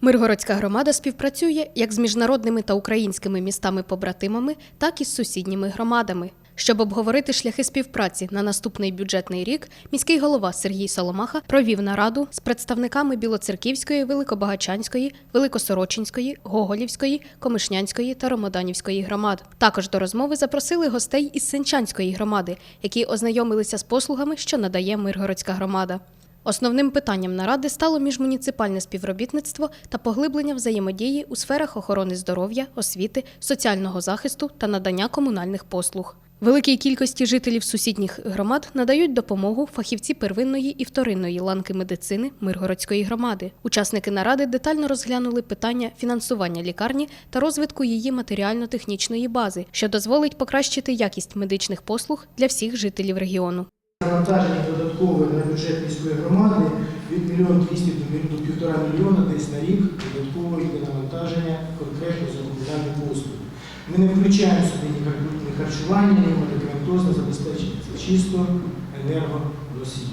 Миргородська громада співпрацює як з міжнародними та українськими містами-побратимами, так і з сусідніми громадами. Щоб обговорити шляхи співпраці на наступний бюджетний рік, міський голова Сергій Соломаха провів нараду з представниками Білоцерківської, Великобагачанської, Великосорочинської, Гоголівської, Комишнянської та Ромоданівської громад. Також до розмови запросили гостей із Сенчанської громади, які ознайомилися з послугами, що надає Миргородська громада. Основним питанням наради стало міжмуніципальне співробітництво та поглиблення взаємодії у сферах охорони здоров'я, освіти, соціального захисту та надання комунальних послуг. Великій кількості жителів сусідніх громад надають допомогу фахівці первинної і вторинної ланки медицини Миргородської громади. Учасники наради детально розглянули питання фінансування лікарні та розвитку її матеріально-технічної бази, що дозволить покращити якість медичних послуг для всіх жителів регіону. Навантаження додаткове на бюджет міської громади від 1 200 до 1,5 мільйона десь на рік додатково йде навантаження конкретно за комунальні послуги. Ми не включаємо сюди ні харчування, ні медикаментозне забезпечення. Це чисто енергоносій.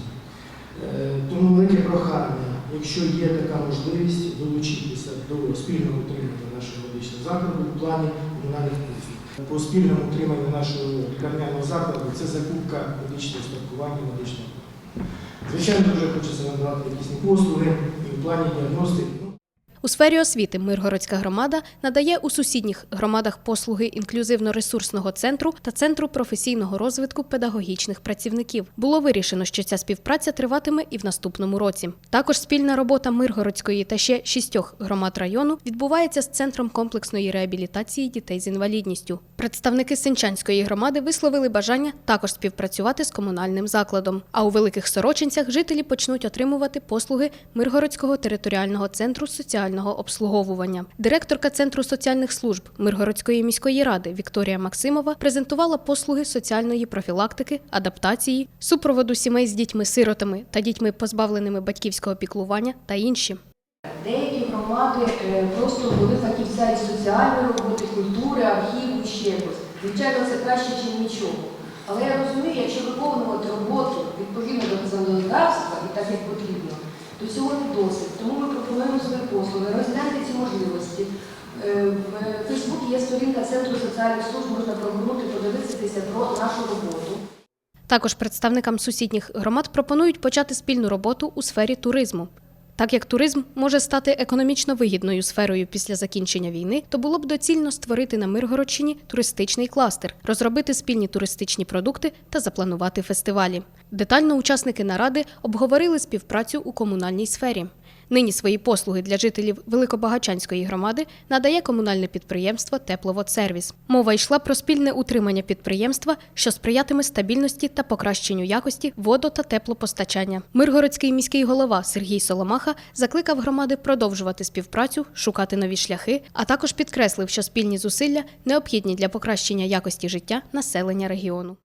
Е, Тому велике прохання, якщо є така можливість, долучитися до спільного утримання нашого медичного закладу у плані комунальних послуг. По спільному утриманню нашого лікарняного закладу це закупка медичного устаткування медичного. Звичайно, дуже хочеться надавати якісь послуги і в плані діагностики. У сфері освіти Миргородська громада надає у сусідніх громадах послуги інклюзивно-ресурсного центру та центру професійного розвитку педагогічних працівників. Було вирішено, що ця співпраця триватиме і в наступному році. Також спільна робота Миргородської та ще шістьох громад району відбувається з центром комплексної реабілітації дітей з інвалідністю. Представники Сенчанської громади висловили бажання також співпрацювати з комунальним закладом. А у великих сорочинцях жителі почнуть отримувати послуги Миргородського територіального центру соціального обслуговування. Директорка центру соціальних служб Миргородської міської ради Вікторія Максимова презентувала послуги соціальної профілактики, адаптації, супроводу сімей з дітьми-сиротами та дітьми, позбавленими батьківського піклування та інші. Деякі громади е, просто були фахівця із соціальної роботи, культури, архіву, ще якось. Звичайно, це краще, ніж нічого. Але я розумію, якщо виконувати роботу відповідно до законодавства і так як потрібно, то цього не досить. Тому ми пропонуємо свої послуги, розгляньте ці можливості. Е, В Фейсбуці є сторінка Центру соціальних служб, можна прогорнути, подивитися про нашу роботу. Також представникам сусідніх громад пропонують почати спільну роботу у сфері туризму. Так як туризм може стати економічно вигідною сферою після закінчення війни, то було б доцільно створити на Миргородщині туристичний кластер, розробити спільні туристичні продукти та запланувати фестивалі. Детально учасники наради обговорили співпрацю у комунальній сфері. Нині свої послуги для жителів Великобагачанської громади надає комунальне підприємство Тепловодсервіс. Мова йшла про спільне утримання підприємства, що сприятиме стабільності та покращенню якості водо- та теплопостачання. Миргородський міський голова Сергій Соломаха закликав громади продовжувати співпрацю, шукати нові шляхи, а також підкреслив, що спільні зусилля необхідні для покращення якості життя населення регіону.